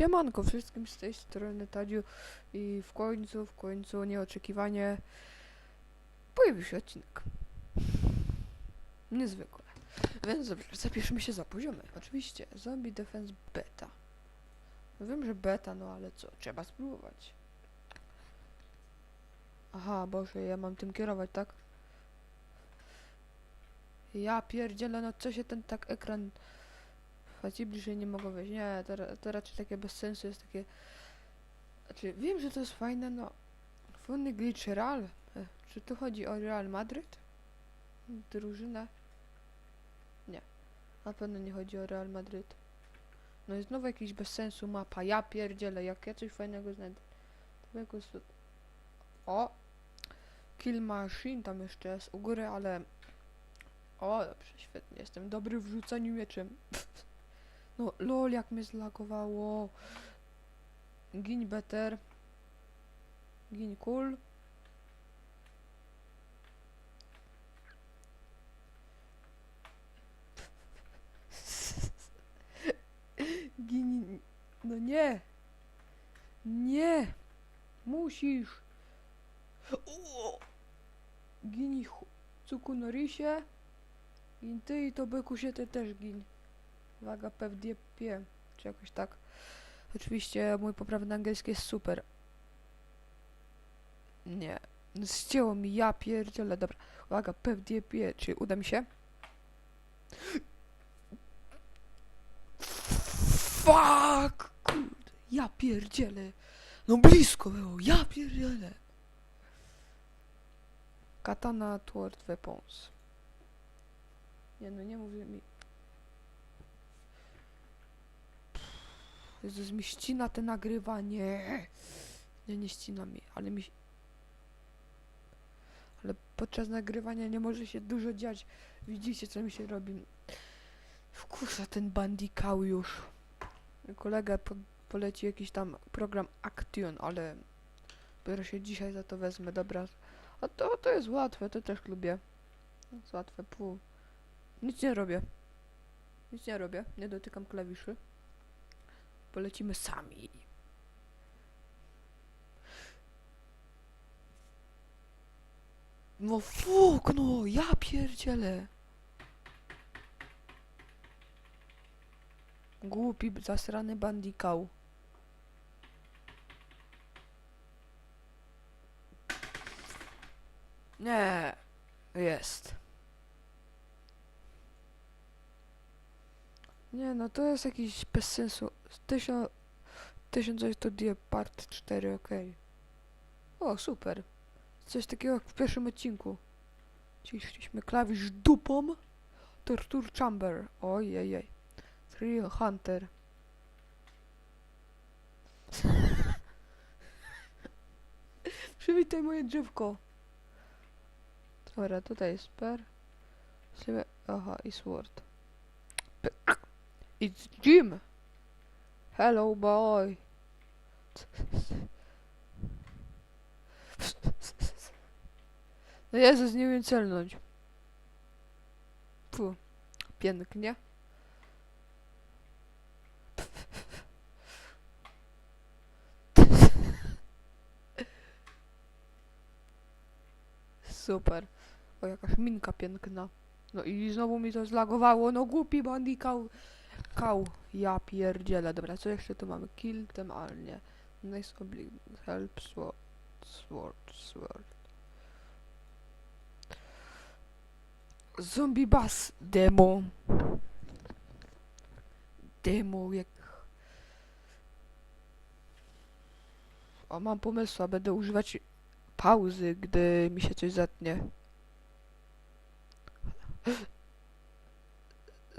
Siemanko wszystkim z tej strony Tadziu i w końcu, w końcu nieoczekiwanie pojawił się odcinek. Niezwykle. Więc dobrze, zapiszmy się za poziomy. Oczywiście, Zombie Defense Beta. Wiem, że beta, no ale co, trzeba spróbować. Aha, Boże, ja mam tym kierować, tak? Ja pierdzielę, no co się ten tak ekran... Chodzi bliżej nie mogę wejść. Nie, to, to raczej takie bez sensu jest takie... Znaczy, wiem, że to jest fajne, no... Funny glitch Real. E, Czy tu chodzi o Real Madryt? Drużyna? Nie. Na pewno nie chodzi o Real Madryt. No i znowu jakiś bez sensu mapa. Ja pierdzielę, jak ja coś fajnego znajdę. To jakoś... O! Kill Machine tam jeszcze jest u góry, ale... O, dobrze, świetnie. Jestem dobry w rzucaniu mieczem. No, lol, jak mnie zlagowało. Gin better. Gin cool. Gin... No nie. Nie. Musisz. Gini chu- cuku na rysie. Gin ty i to byku się ty też gin. Waga PFDP, czy jakoś tak. Oczywiście mój poprawny angielski jest super. Nie. Zcięło mi, ja pierdzielę, dobra. Uwaga, PFDP, czy uda mi się? Fuck! Kurde, ja pierdzielę. No blisko było, ja pierdzielę. Katana Tword Weapons. Nie no, nie mówię mi. Jezus, mi ścina te nagrywanie. Nie, nie ścina mi, ale mi... Ale podczas nagrywania nie może się dużo dziać. Widzicie, co mi się robi. Wkurza ten bandikał już. Kolega po, poleci jakiś tam program Action, ale... Dopiero się dzisiaj za to wezmę, dobra. A to, to jest łatwe, to też lubię. To jest łatwe, pół. Nic nie robię. Nic nie robię, nie dotykam klawiszy. Polecimy sami. No fuk, no, ja pierdzielę. Głupi, zasrany bandikał. Nie, jest. Nie, no to jest jakiś bez sensu. Tysiąc... Tysiąc to die part 4, okej. O, super. Coś takiego jak w pierwszym odcinku. Ciśliśmy klawisz dupą. Torture Chamber. Ojej. Thrill Hunter. Przywitaj moje drzewko. Dobra, tutaj jest per. Aha, i sword. It's Jim! Hello, boy! No Jezus, nie wiem celnąć. Fu, pięknie. Super. O, jakaś minka piękna. No i znowu mi to zlagowało. No głupi bandikał. Kał. Ja pierdzielę. Dobra, co jeszcze tu mamy? Kill them all, nie. Nice oblique. Help sword. Sword, sword. Zombie Bass demo. Demo jak... O, mam pomysł, a będę używać pauzy, gdy mi się coś zatnie.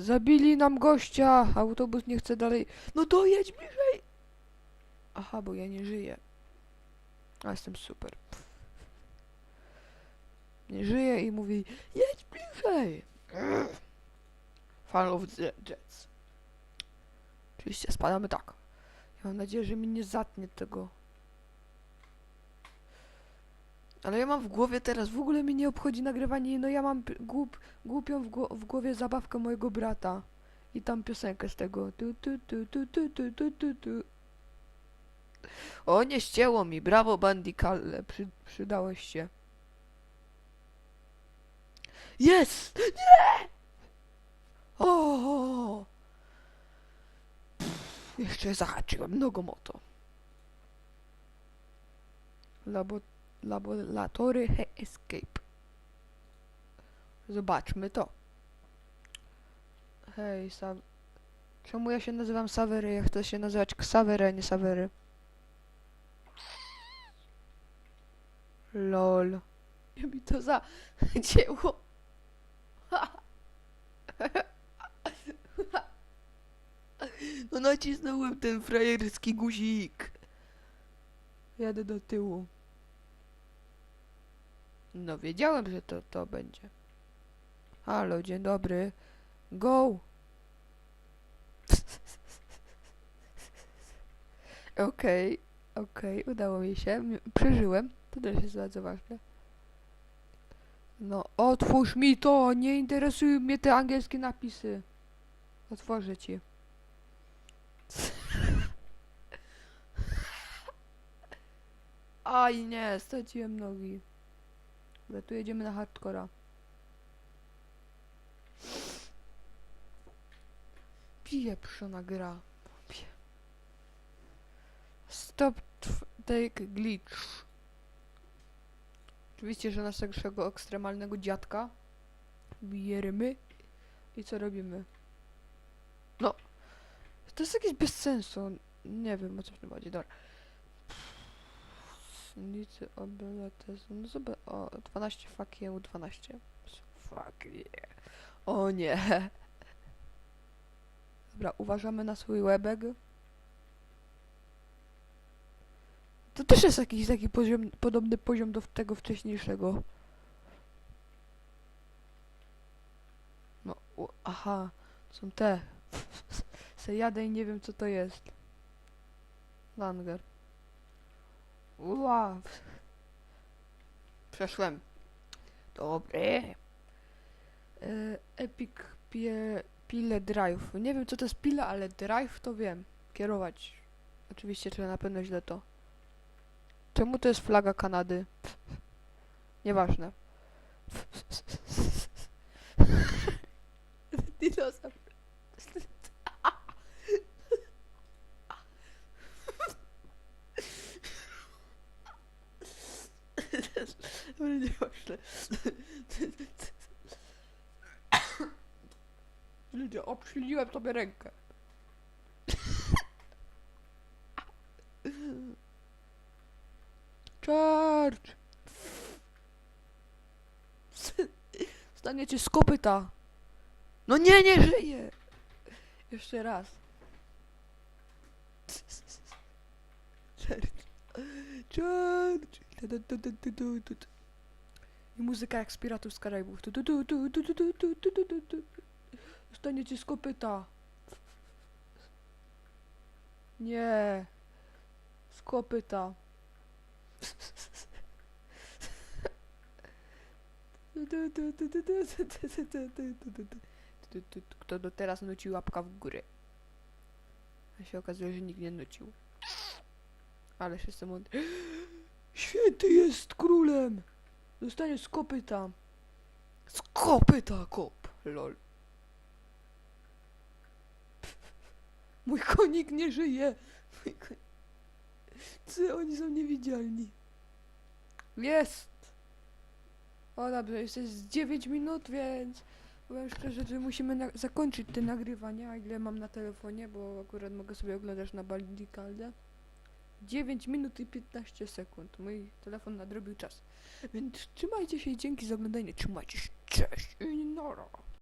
Zabili nam gościa! Autobus nie chce dalej. No to jedź bliżej! Aha, bo ja nie żyję. A jestem super. Nie żyje i mówi jedź bliżej! Fan of the Jets. Oczywiście spadamy tak. Ja mam nadzieję, że mi nie zatnie tego. Ale ja mam w głowie teraz, w ogóle mi nie obchodzi nagrywanie, no ja mam głup, głupią w, gło- w głowie zabawkę mojego brata. I tam piosenkę z tego. Tu, tu, tu, tu, tu, tu, tu, tu, tu. O, nie ścięło mi. Brawo, Bandikalle. Przy, przydałeś się. Jest! Nie! O! Jeszcze zahaczyłem nogą o to. Labo, laboratory escape. Zobaczmy to. Hej, Sav... Czemu ja się nazywam Savery? Ja chcę się nazywać Ksawery, a nie Savery. Lol. Ja mi to za... dzieło. No nacisnąłem ten frajerski guzik. Jadę do tyłu. No wiedziałem, że to, to będzie. Halo, dzień dobry. Go! Okej, okej, udało mi się. Przeżyłem. To też jest bardzo ważne. No, otwórz mi to! Nie interesują mnie te angielskie napisy. Otworzę ci. Aj nie, straciłem nogi. Dobra, tu jedziemy na hardcora. Pieprzona gra. Stop take glitch. Oczywiście, że naszego ekstremalnego dziadka bierzemy i co robimy? No, to jest jakieś bez sensu. Nie wiem o co w tym chodzi. Dobra. Sunnicy obywatele. No zobacz, o 12 fuck you, 12. Fuck yeah. O nie. Dobra, uważamy na swój łebek. To też jest jakiś taki poziom, podobny poziom do tego wcześniejszego. No, u, aha, są te. Se jadę i nie wiem co to jest. Langer. Ua. Przeszłem. Dobry. E, Epic pie, Pile Drive. Nie wiem co to jest pile, ale drive to wiem. Kierować. Oczywiście, czy na pewno źle to. Czemu to jest flaga Kanady? Nieważne. Dinozaur. Ale nieważne. Ludzie, obszyliłem sobie rękę. Church! Staniecie z kopyta. No nie, nie żyje! Jeszcze raz. Church! Church! I muzyka jak z Piratów z Karaibów. Tu, tu. Staniecie z kopyta. Nie. Z kopyta. Kto do teraz nuci łapka w górę? A się okazuje, że nikt nie nucił. Ależ jestem mądry. Święty jest królem! Zostanie z kopyta. Z kopyta kop. Lol. Mój konik nie żyje. Mój? Oni są niewidzialni. Jest! O dobrze, jeszcze jest 9 minut, więc powiem szczerze, że musimy zakończyć te nagrywania, ile mam na telefonie, bo akurat mogę sobie oglądać na Baldikalde. 9 minut i 15 sekund. Mój telefon nadrobił czas. Więc trzymajcie się i dzięki za oglądanie. Trzymajcie się. Cześć i nara.